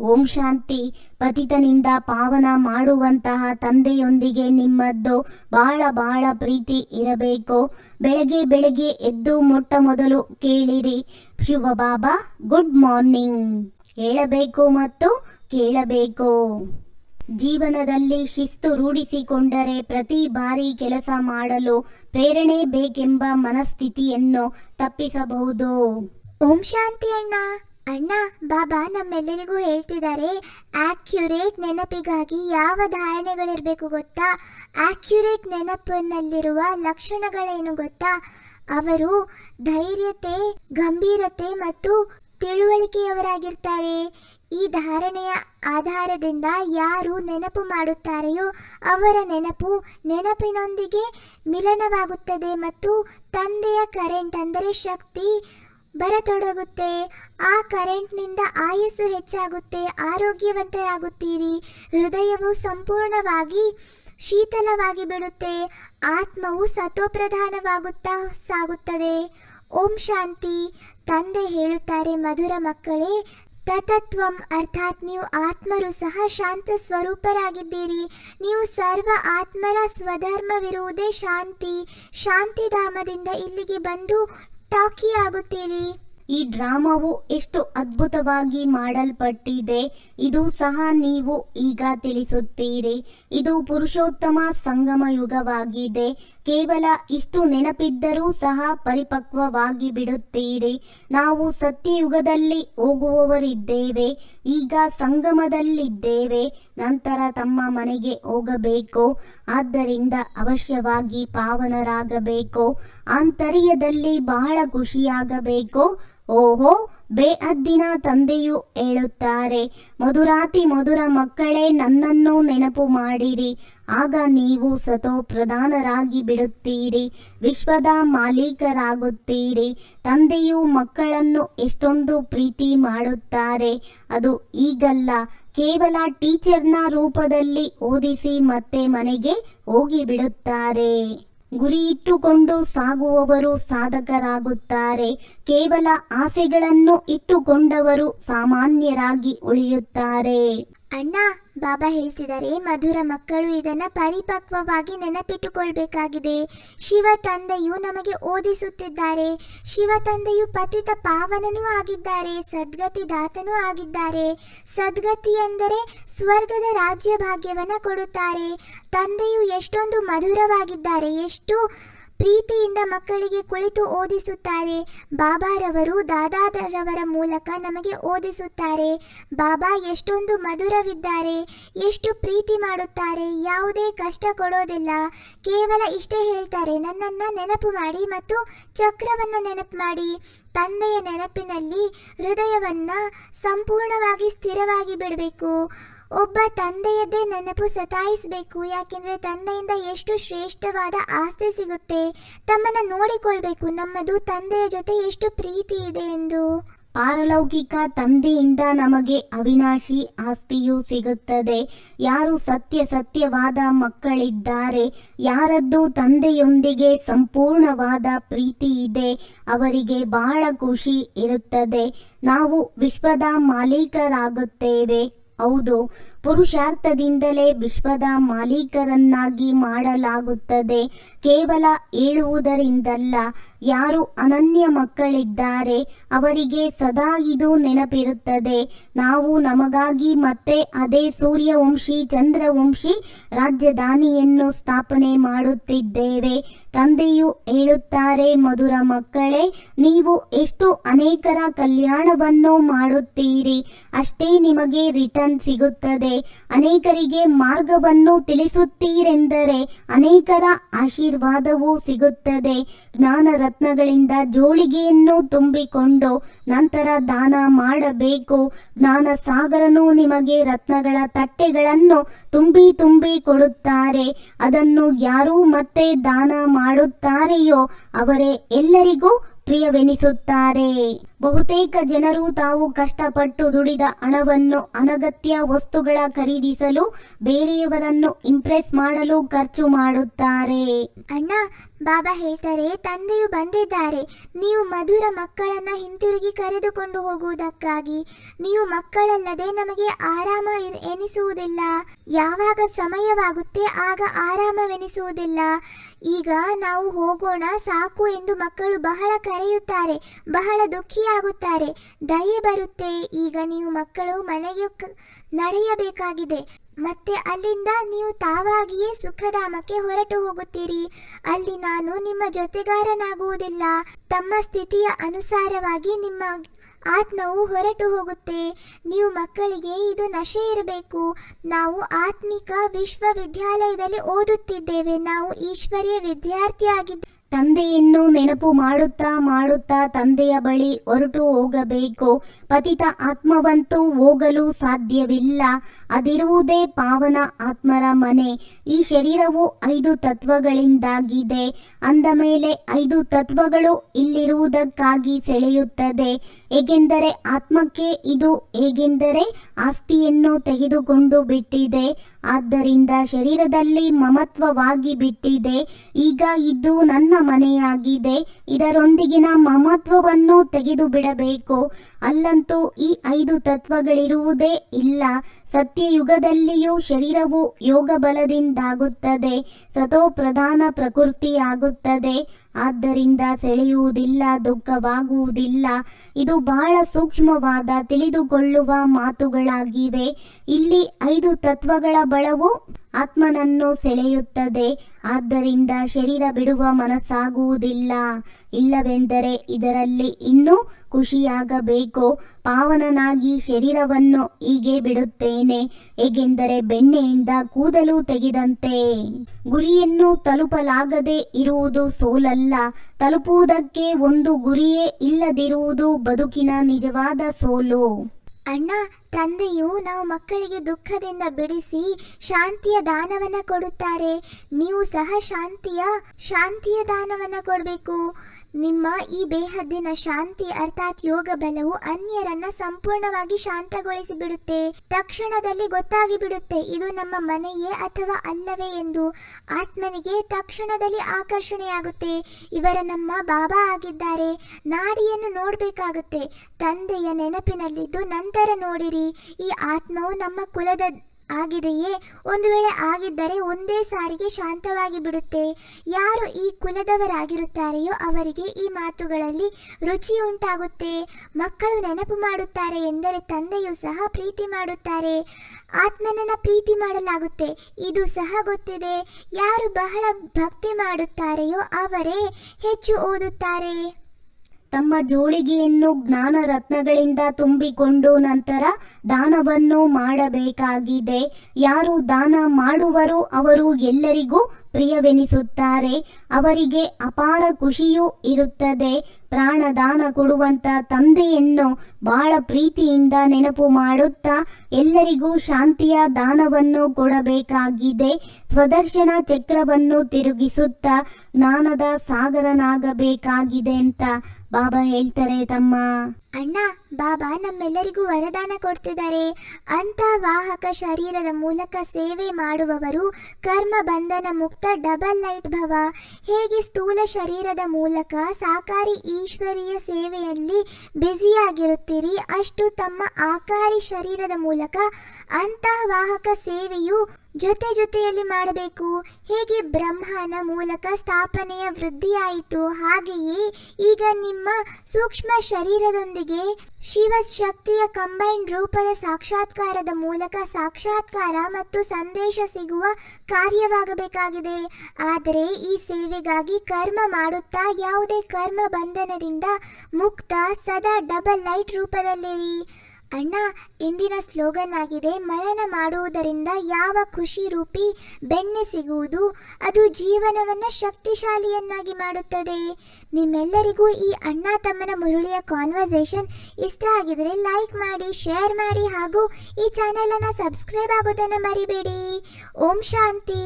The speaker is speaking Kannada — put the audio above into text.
ಓಂ ಶಾಂತಿ. ಪತಿತನಿಂದ ಪಾವನ ಮಾಡುವಂತಹ ತಂದೆಯೊಂದಿಗೆ ನಿಮ್ಮದ್ದು ಬಹಳ ಬಹಳ ಪ್ರೀತಿ ಇರಬೇಕು. ಬೆಳಗ್ಗೆ ಬೆಳಗ್ಗೆ ಎದ್ದು ಮೊಟ್ಟ ಮೊದಲು ಕೇಳಿರಿ. ಶುಭ ಬಾಬಾ, ಗುಡ್ ಮಾರ್ನಿಂಗ್. ಹೇಳಬೇಕು ಮತ್ತು ಕೇಳಬೇಕು. ಜೀವನದಲ್ಲಿ ಶಿಸ್ತು ರೂಢಿಸಿಕೊಂಡರೆ ಪ್ರತಿ ಬಾರಿ ಕೆಲಸ ಮಾಡಲು ಪ್ರೇರಣೆ ಬೇಕೆಂಬ ಮನಸ್ಥಿತಿಯನ್ನು ತಪ್ಪಿಸಬಹುದು. ಓಂ ಶಾಂತಿ ಅಣ್ಣ. ಅಣ್ಣ, ಬಾಬಾ ನಮ್ಮೆಲ್ಲರಿಗೂ ಹೇಳ್ತಿದ್ದಾರೆ ಆಕ್ಯುರೇಟ್ ನೆನಪಿಗಾಗಿ ಯಾವ ಧಾರಣೆಗಳಿರಬೇಕು ಗೊತ್ತಾ? ಆಕ್ಯುರೇಟ್ ನೆನಪಿನಲ್ಲಿರುವ ಲಕ್ಷಣಗಳೇನು ಗೊತ್ತಾ? ಅವರು ಧೈರ್ಯತೆ, ಗಂಭೀರತೆ ಮತ್ತು ತಿಳುವಳಿಕೆಯವರಾಗಿರ್ತಾರೆ. ಈ ಧಾರಣೆಯ ಆಧಾರದಿಂದ ಯಾರು ನೆನಪು ಮಾಡುತ್ತಾರೆಯೋ ಅವರ ನೆನಪು ನೆನಪಿನೊಂದಿಗೆ ಮಿಲನವಾಗುತ್ತದೆ ಮತ್ತು ತಂದೆಯ ಕರೆಂಟ್ ಅಂದರೆ ಶಕ್ತಿ ಬರತೊಡಗುತ್ತೆ. ಆ ಕರೆಂಟ್ನಿಂದ ಆಯಸ್ಸು ಹೆಚ್ಚಾಗುತ್ತೆ, ಆರೋಗ್ಯವಂತರಾಗುತ್ತೀರಿ. ಹೃದಯವು ಸಂಪೂರ್ಣವಾಗಿ ಶೀತಲವಾಗಿ ಬಿಡುತ್ತೆ, ಆತ್ಮವು ಸತೋಪ್ರಧಾನವಾಗುತ್ತಾ ಸಾಗುತ್ತದೆ. ಓಂ ಶಾಂತಿ. ತಂದೆ ಹೇಳುತ್ತಾರೆ, ಮಧುರ ಮಕ್ಕಳೇ, ತತತ್ವಂ ಅರ್ಥಾತ್ ನೀವು ಆತ್ಮರು ಸಹ ಶಾಂತ ಸ್ವರೂಪರಾಗಿದ್ದೀರಿ. ನೀವು ಸರ್ವ ಆತ್ಮರ ಸ್ವಧರ್ಮವಿರುವುದೇ ಶಾಂತಿ. ಶಾಂತಿಧಾಮದಿಂದ ಇಲ್ಲಿಗೆ ಬಂದು ಟಾಕಿ ಆಗುತ್ತೀರಿ? ಈ ಡ್ರಾಮಾವು ಎಷ್ಟು ಅದ್ಭುತವಾಗಿ ಮಾಡಲ್ಪಟ್ಟಿದೆ, ಇದು ಸಹ ನೀವು ಈಗ ತಿಳಿಸುತ್ತೀರಿ. ಇದು ಪುರುಷೋತ್ತಮ ಸಂಗಮ ಯುಗವಾಗಿದೆ ಕೇವಲ ಇಷ್ಟು ನೆನಪಿದ್ದರೂ ಸಹ ಪರಿಪಕ್ವವಾಗಿ ಬಿಡುತ್ತೀರಿ ನಾವು ಸತ್ಯಯುಗದಲ್ಲಿ ಹೋಗುವವರಿದ್ದೇವೆ, ಈಗ ಸಂಗಮದಲ್ಲಿದ್ದೇವೆ, ನಂತರ ತಮ್ಮ ಮನೆಗೆ ಹೋಗಬೇಕು? ಆದ್ದರಿಂದ ಅವಶ್ಯವಾಗಿ ಪಾವನರಾಗಬೇಕು? ಆಂತರ್ಯದಲ್ಲಿ ಬಹಳ ಖುಷಿಯಾಗಬೇಕು? ಓಹೋ ಬೇಅದ್ದಿನ ತಂದೆಯು ಹೇಳುತ್ತಾರೆ, ಮಧುರಾತಿ ಮಧುರ ಮಕ್ಕಳೇ, ನನ್ನನ್ನು ನೆನಪು ಮಾಡಿರಿ. ಆಗ ನೀವು ಸತೋ ಪ್ರಧಾನರಾಗಿ ಬಿಡುತ್ತೀರಿ, ವಿಶ್ವದ ಮಾಲೀಕರಾಗುತ್ತೀರಿ. ತಂದೆಯು ಮಕ್ಕಳನ್ನು ಎಷ್ಟೊಂದು ಪ್ರೀತಿ ಮಾಡುತ್ತಾರೆ. ಅದು ಈಗಲ್ಲ. ಕೇವಲ ಟೀಚರ್ನ ರೂಪದಲ್ಲಿ ಓದಿಸಿ ಮತ್ತೆ ಮನೆಗೆ ಹೋಗಿ ಬಿಡುತ್ತಾರೆ ಗುರಿ ಇಟ್ಟುಕೊಂಡು ಸಾಗುವವರು ಸಾಧಕರಾಗುತ್ತಾರೆ. ಕೇವಲ ಆಸೆಗಳನ್ನು ಇಟ್ಟುಕೊಂಡವರು ಸಾಮಾನ್ಯರಾಗಿ ಉಳಿಯುತ್ತಾರೆ. ಅಣ್ಣ ಬಾಬಾ ಹೇಳ್ತಿದ್ದಾರೆ, ಮಧುರ ಮಕ್ಕಳು ಇದನ್ನ ಪರಿಪಕ್ವವಾಗಿ ನೆನಪಿಟ್ಟುಕೊಳ್ಬೇಕಾಗಿದೆ. ಶಿವ ತಂದೆಯು ನಮಗೆ ಓದಿಸುತ್ತಿದ್ದಾರೆ. ಶಿವ ತಂದೆಯು ಪತಿತ ಪಾವನನೂ ಆಗಿದ್ದಾರೆ, ಸದ್ಗತಿ ದಾತನೂ ಆಗಿದ್ದಾರೆ. ಸದ್ಗತಿ ಎಂದರೆ ಸ್ವರ್ಗದ ರಾಜ್ಯ ಭಾಗ್ಯವನ್ನ ಕೊಡುತ್ತಾರೆ. ತಂದೆಯು ಎಷ್ಟೊಂದು ಮಧುರವಾಗಿದ್ದಾರೆ, ಎಷ್ಟು ಪ್ರೀತಿಯಿಂದ ಮಕ್ಕಳಿಗೆ ಕುಳಿತು ಓದಿಸುತ್ತಾರೆ. ಬಾಬಾರವರು ದಾದಾದರವರ ಮೂಲಕ ನಮಗೆ ಓದಿಸುತ್ತಾರೆ. ಬಾಬಾ ಎಷ್ಟೊಂದು ಮಧುರವಿದ್ದಾರೆ, ಎಷ್ಟು ಪ್ರೀತಿ ಮಾಡುತ್ತಾರೆ, ಯಾವುದೇ ಕಷ್ಟ ಕೊಡೋದಿಲ್ಲ. ಕೇವಲ ಇಷ್ಟೇ ಹೇಳ್ತಾರೆ, ನನ್ನನ್ನು ನೆನಪು ಮಾಡಿ ಮತ್ತು ಚಕ್ರವನ್ನು ನೆನಪು ಮಾಡಿ. ತಂದೆಯ ನೆನಪಿನಲ್ಲಿ ಹೃದಯವನ್ನು ಸಂಪೂರ್ಣವಾಗಿ ಸ್ಥಿರವಾಗಿ ಬಿಡಬೇಕು. ಒಬ್ಬ ತಂದೆಯದೇ ನೆನಪು ಸತಾಯಿಸಬೇಕು. ಯಾಕೆಂದ್ರೆ ತಂದೆಯಿಂದ ಎಷ್ಟು ಶ್ರೇಷ್ಠವಾದ ಆಸ್ತಿ ಸಿಗುತ್ತೆ, ತಮ್ಮನ್ನ ನೋಡಿಕೊಳ್ಬೇಕು. ನಮ್ಮದು ತಂದೆಯ ಜೊತೆ ಎಷ್ಟು ಪ್ರೀತಿ ಇದೆ ಎಂದು. ಪಾರಲೌಕಿಕ ತಂದೆಯಿಂದ ನಮಗೆ ಅವಿನಾಶಿ ಆಸ್ತಿಯು ಸಿಗುತ್ತದೆ. ಯಾರು ಸತ್ಯ ಸತ್ಯವಾದ ಮಕ್ಕಳಿದ್ದಾರೆ, ಯಾರದ್ದು ತಂದೆಯೊಂದಿಗೆ ಸಂಪೂರ್ಣವಾದ ಪ್ರೀತಿ ಇದೆ, ಅವರಿಗೆ ಬಹಳ ಖುಷಿ ಇರುತ್ತದೆ. ನಾವು ವಿಶ್ವದ ಮಾಲೀಕರಾಗುತ್ತೇವೆ. ಹೌದು. ಪುರುಷಾರ್ಥದಿಂದಲೇ ವಿಶ್ವದ ಮಾಲೀಕರನ್ನಾಗಿ ಮಾಡಲಾಗುತ್ತದೆ. ಕೇವಲ ಹೇಳುವುದರಿಂದಲ್ಲ ಯಾರು ಅನನ್ಯ ಮಕ್ಕಳಿದ್ದಾರೆ, ಅವರಿಗೆ ಸದಾ ಇದು ನೆನಪಿರುತ್ತದೆ. ನಾವು ನಮಗಾಗಿ ಮತ್ತೆ ಅದೇ ಸೂರ್ಯವಂಶಿ, ಚಂದ್ರವಂಶಿ ರಾಜಧಾನಿಯನ್ನು ಸ್ಥಾಪನೆ ಮಾಡುತ್ತಿದ್ದೇವೆ. ತಂದೆಯು ಹೇಳುತ್ತಾರೆ, ಮಧುರ ಮಕ್ಕಳೇ, ನೀವು ಎಷ್ಟು ಅನೇಕರ ಕಲ್ಯಾಣವನ್ನು ಮಾಡುತ್ತೀರಿ. ಅಷ್ಟೇ ನಿಮಗೆ ರಿಟರ್ನ್ ಸಿಗುತ್ತದೆ. ಅನೇಕರಿಗೆ ಮಾರ್ಗವನ್ನು ತಿಳಿಸುತ್ತೀರೆಂದರೆ ಅನೇಕರ ಆಶೀರ್ವಾದವೂ ಸಿಗುತ್ತದೆ. ಜ್ಞಾನ ರತ್ನಗಳಿಂದ ಜೋಳಿಗೆಯನ್ನು ತುಂಬಿಕೊಂಡು ನಂತರ ದಾನ ಮಾಡಬೇಕು. ಜ್ಞಾನ ಸಾಗರನು ನಿಮಗೆ ರತ್ನಗಳ ತಟ್ಟೆಗಳನ್ನು ತುಂಬಿ ತುಂಬಿ ಕೊಡುತ್ತಾರೆ. ಅದನ್ನು ಯಾರು ಮತ್ತೆ ದಾನ ಮಾಡುತ್ತಾರೆಯೋ ಅವರೇ ಎಲ್ಲರಿಗೂ ಪ್ರಿಯವೆನಿಸುತ್ತಾರೆ. ಬಹುತೇಕ ಜನರು ತಾವು ಕಷ್ಟಪಟ್ಟು ದುಡಿದ ಹಣವನ್ನು ಅನಗತ್ಯ ವಸ್ತುಗಳ ಖರೀದಿಸಲು ಬೇರೆಯವರನ್ನು ಇಂಪ್ರೆಸ್ ಮಾಡಲು ಖರ್ಚು ಮಾಡುತ್ತಾರೆ. ಅಣ್ಣ, ಬಾಬಾ ಹೇಳ್ತಾರೆ, ತಂದೆಯು ಬಂದಿದ್ದಾರೆ. ನೀವು ಮಧುರ ಮಕ್ಕಳನ್ನ ಹಿಂತಿರುಗಿ ಕರೆದುಕೊಂಡು ಹೋಗುವುದಕ್ಕಾಗಿ. ನೀವು ಮಕ್ಕಳಲ್ಲದೆ ನಮಗೆ ಆರಾಮ ಎನಿಸುವುದಿಲ್ಲ. ಯಾವಾಗ ಸಮಯವಾಗುತ್ತೆ, ಆಗ ಆರಾಮವೆನಿಸುವುದಿಲ್ಲ. ಈಗ ನಾವು ಹೋಗೋಣ, ಸಾಕು ಎಂದು ಮಕ್ಕಳು ಬಹಳ ಕರೆಯುತ್ತಾರೆ. ಬಹಳ ದುಃಖಿಯಾಗುತ್ತಾರೆ ದಯೆ ಬರುತ್ತೆ. ಈಗ ನೀವು ಮಕ್ಕಳು ಮನೆಗೆ ನಡೆಯಬೇಕಾಗಿದೆ. ಮತ್ತೆ ಅಲ್ಲಿಂದ ನೀವು ತಾವಾಗಿಯೇ ಸುಖಧಾಮಕ್ಕೆ ಹೊರಟು ಹೋಗುತ್ತೀರಿ. ಅಲ್ಲಿ ನಾನು ನಿಮ್ಮ ಜೊತೆಗಾರನಾಗುವುದಿಲ್ಲ. ತಮ್ಮ ಸ್ಥಿತಿಯ ಅನುಸಾರವಾಗಿ ನಿಮ್ಮ ಆತ್ಮವು ಹೊರಟು ಹೋಗುತ್ತೆ. ನೀವು ಮಕ್ಕಳಿಗೆ ಇದು ನಶೆ ಇರಬೇಕು. ನಾವು ಆತ್ಮಿಕ ವಿಶ್ವವಿದ್ಯಾಲಯದಲ್ಲಿ ಓದುತ್ತಿದ್ದೇವೆ. ನಾವು ಈಶ್ವರ್ಯ ವಿದ್ಯಾರ್ಥಿಯಾಗಿದ್ದೇವೆ ತಂದೆಯನ್ನು ನೆನಪು ಮಾಡುತ್ತಾ ಮಾಡುತ್ತಾ ತಂದೆಯ ಬಳಿ ಹೊರಟು ಹೋಗಬೇಕು. ಪತಿತ ಆತ್ಮವಂತೂ ಹೋಗಲು ಸಾಧ್ಯವಿಲ್ಲ. ಅದಿರುವುದೇ ಪಾವನ ಆತ್ಮರ ಮನೆ. ಈ ಶರೀರವು ಐದು ತತ್ವಗಳಿಂದಾಗಿದೆ. ಅಂದ ಮೇಲೆ ಐದು ತತ್ವಗಳು ಇಲ್ಲಿರುವುದಕ್ಕಾಗಿ ಸೆಳೆಯುತ್ತದೆ. ಏಕೆಂದರೆ ಆತ್ಮಕ್ಕೆ ಇದು ಹೇಗೆಂದರೆ ಆಸ್ತಿಯನ್ನು ತೆಗೆದುಕೊಂಡು ಬಿಟ್ಟಿದೆ. ಆದ್ದರಿಂದ ಶರೀರದಲ್ಲಿ ಮಮತ್ವವಾಗಿ ಬಿಟ್ಟಿದೆ. ಈಗ ಇದು ನನ್ನ ಮನೆಯಾಗಿದೆ. ಇದರೊಂದಿಗಿನ ಮಮತ್ವವನ್ನು ತೆಗೆದು ಬಿಡಬೇಕು ಅಲ್ಲಂತೂ ಈ ಐದು ತತ್ವಗಳಿರುವುದೇ ಇಲ್ಲ. ಸತ್ಯಯುಗದಲ್ಲಿಯೂ ಶರೀರವು ಯೋಗ ಬಲದಿಂದಾಗುತ್ತದೆ ಸತೋ ಪ್ರಧಾನ ಪ್ರಕೃತಿಯಾಗುತ್ತದೆ. ಆದ್ದರಿಂದ ಸೆಳೆಯುವುದಿಲ್ಲ, ದುಃಖವಾಗುವುದಿಲ್ಲ. ಇದು ಬಹಳ ಸೂಕ್ಷ್ಮವಾದ, ತಿಳಿದುಕೊಳ್ಳುವ ಮಾತುಗಳಾಗಿವೆ. ಇಲ್ಲಿ ಐದು ತತ್ವಗಳ ಬಳವು ಆತ್ಮನನ್ನು ಸೆಳೆಯುತ್ತದೆ. ಆದ್ದರಿಂದ ಶರೀರ ಬಿಡುವ ಮನಸ್ಸಾಗುವುದಿಲ್ಲ. ಇಲ್ಲವೆಂದರೆ ಇದರಲ್ಲಿ ಇನ್ನೂ ಖುಷಿಯಾಗಬೇಕು. ಪಾವನನಾಗಿ ಶರೀರವನ್ನು ಹೀಗೆ ಬಿಡುತ್ತೇನೆ. ಹೇಗೆಂದರೆ ಬೆಣ್ಣೆಯಿಂದ ಕೂದಲು ತೆಗೆದಂತೆ. ಗುರಿಯನ್ನು ತಲುಪಲಾಗದೆ ಇರುವುದು ಸೋಲಲ್ಲ, ತಲುಪುವುದಕ್ಕೆ ಒಂದು ಗುರಿಯೇ ಇಲ್ಲದಿರುವುದು ಬದುಕಿನ ನಿಜವಾದ ಸೋಲು. ಅಣ್ಣ, ತಂದೆಯು ನಾವು ಮಕ್ಕಳಿಗೆ ದುಃಖದಿಂದ ಬಿಡಿಸಿ ಶಾಂತಿಯ ದಾನವನ್ನ ಕೊಡುತ್ತಾರೆ. ನೀವು ಸಹ ಶಾಂತಿಯ ಶಾಂತಿಯ ದಾನವನ್ನ ಕೊಡಬೇಕು. ನಿಮ್ಮ ಈ ಬೇಹದ್ದಿನ ಶಾಂತಿ ಅರ್ಥಾತ್ ಯೋಗ ಬಲವು ಅನ್ಯರನ್ನ ಸಂಪೂರ್ಣವಾಗಿ ಶಾಂತಗೊಳಿಸಿ ಬಿಡುತ್ತೆ ತಕ್ಷಣದಲ್ಲಿ ಗೊತ್ತಾಗಿ ಬಿಡುತ್ತೆ ಇದು ನಮ್ಮ ಮನೆಯೇ ಅಥವಾ ಅಲ್ಲವೇ ಎಂದು. ಆತ್ಮನಿಗೆ ತಕ್ಷಣದಲ್ಲಿ ಆಕರ್ಷಣೆಯಾಗುತ್ತೆ. ಇವರ ನಮ್ಮ ಬಾಬಾ ಆಗಿದ್ದಾರೆ. ನಾಡಿಯನ್ನು ನೋಡಬೇಕಾಗುತ್ತೆ. ತಂದೆಯ ನೆನಪಿನಲ್ಲಿದ್ದು ನಂತರ ನೋಡಿರಿ. ಈ ಆತ್ಮವು ನಮ್ಮ ಕುಲದ ಆಗಿದೆಯೇ? ಒಂದು ವೇಳೆ ಆಗಿದ್ದರೆ ಒಂದೇ ಸಾರಿಗೆ ಶಾಂತವಾಗಿ ಬಿಡುತ್ತೆ. ಯಾರು ಈ ಕುಲದವರಾಗಿರುತ್ತಾರೆಯೋ ಅವರಿಗೆ ಈ ಮಾತುಗಳಲ್ಲಿ ರುಚಿ ಉಂಟಾಗುತ್ತೆ ಮಕ್ಕಳು ನೆನಪು ಮಾಡುತ್ತಾರೆ ಎಂದರೆ ತಂದೆಯು ಸಹ ಪ್ರೀತಿ ಮಾಡುತ್ತಾರೆ. ಆತ್ಮನನ್ನ ಪ್ರೀತಿ ಮಾಡಲಾಗುತ್ತೆ. ಇದು ಸಹ ಗೊತ್ತಿದೆ. ಯಾರು ಬಹಳ ಭಕ್ತಿ ಮಾಡುತ್ತಾರೆಯೋ ಅವರೇ ಹೆಚ್ಚು ಓದುತ್ತಾರೆ. ತಮ್ಮ ಜೋಳಿಗೆಯನ್ನು ಜ್ಞಾನ ರತ್ನಗಳಿಂದ ತುಂಬಿಕೊಂಡು ನಂತರ ದಾನವನ್ನು ಮಾಡಬೇಕಾಗಿದೆ. ಯಾರು ದಾನ ಮಾಡುವರು ಅವರು ಎಲ್ಲರಿಗೂ ಪ್ರಿಯವೆನಿಸುತ್ತಾರೆ. ಅವರಿಗೆ ಅಪಾರ ಖುಷಿಯೂ ಇರುತ್ತದೆ. ಪ್ರಾಣದಾನ ಕೊಡುವಂತ ತಂದೆಯನ್ನು ಬಹಳ ಪ್ರೀತಿಯಿಂದ ನೆನಪು ಮಾಡುತ್ತಾ ಎಲ್ಲರಿಗೂ ಶಾಂತಿಯ ದಾನವನ್ನು ಕೊಡಬೇಕಾಗಿದೆ. ಸ್ವದರ್ಶನ ಚಕ್ರವನ್ನು ತಿರುಗಿಸುತ್ತಾ ಜ್ಞಾನದ ಸಾಗರನಾಗಬೇಕಾಗಿದೆ ಅಂತ ಬಾಬಾ ಹೇಳ್ತಾರೆ, ತಮ್ಮ. ಅಣ್ಣ, ಬಾಬಾ ನಮ್ಮೆಲ್ಲರಿಗೂ ವರದಾನ ಕೊಡ್ತಿದ್ದಾರೆ. ಅಂತ ವಾಹಕ ಶರೀರದ ಮೂಲಕ ಸೇವೆ ಮಾಡುವವರು ಕರ್ಮ ಬಂಧನ ಮುಕ್ತ ಡಬಲ್ ಲೈಟ್ ಭವ. ಹೇಗೆ ಸ್ಥೂಲ ಶರೀರದ ಮೂಲಕ ಸಾಕಾರಿ ಈಶ್ವರಿಯ ಸೇವೆಯಲ್ಲಿ ಬ್ಯುಸಿಯಾಗಿರುತ್ತೀರಿ, ಅಷ್ಟು ತಮ್ಮ ಆಕಾರಿ ಶರೀರದ ಮೂಲಕ ಅಂತರ್ವಾಹಕ ಸೇವೆಯು ಜೊತೆ ಜೊತೆಯಲ್ಲಿ ಮಾಡಬೇಕು. ಹೇಗೆ ಬ್ರಹ್ಮನ ಮೂಲಕ ಸ್ಥಾಪನೆಯ ವೃದ್ಧಿಯಾಯಿತು, ಹಾಗೆಯೇ ಈಗ ನಿಮ್ಮ ಸೂಕ್ಷ್ಮ ಶರೀರದೊಂದಿಗೆ ಶಿವ ಶಕ್ತಿಯ ಕಂಬೈನ್ ರೂಪದ ಸಾಕ್ಷಾತ್ಕಾರದ ಮೂಲಕ ಸಾಕ್ಷಾತ್ಕಾರ ಮತ್ತು ಸಂದೇಶ ಸಿಗುವ ಕಾರ್ಯವಾಗಬೇಕಾಗಿದೆ. ಆದರೆ ಈ ಸೇವೆಗಾಗಿ ಕರ್ಮ ಮಾಡುತ್ತಾ ಯಾವುದೇ ಕರ್ಮ ಬಂಧನದಿಂದ ಮುಕ್ತ ಸದಾ ಡಬಲ್ ಲೈಟ್ ರೂಪದಲ್ಲಿರಿ. ಅಣ್ಣ, ಇಂದಿನ ಸ್ಲೋಗನ್ ಆಗಿದೆ, ಮನನ ಮಾಡುವುದರಿಂದ ಯಾವ ಖುಷಿ ರೂಪಿ ಬೆಣ್ಣೆ ಸಿಗುವುದು, ಅದು ಜೀವನವನ್ನು ಶಕ್ತಿಶಾಲಿಯನ್ನಾಗಿ ಮಾಡುತ್ತದೆ. ನಿಮ್ಮೆಲ್ಲರಿಗೂ ಈ ಅಣ್ಣ ತಮ್ಮನ ಮುರುಳಿಯ ಕಾನ್ವರ್ಸೇಷನ್ ಇಷ್ಟ ಆಗಿದರೆ ಲೈಕ್ ಮಾಡಿ ಶೇರ್ ಮಾಡಿ ಹಾಗೂ ಈ ಚಾನೆಲನ್ನು ಸಬ್ಸ್ಕ್ರೈಬ್ ಆಗೋದನ್ನು ಮರಿಬೇಡಿ. ಓಂ ಶಾಂತಿ.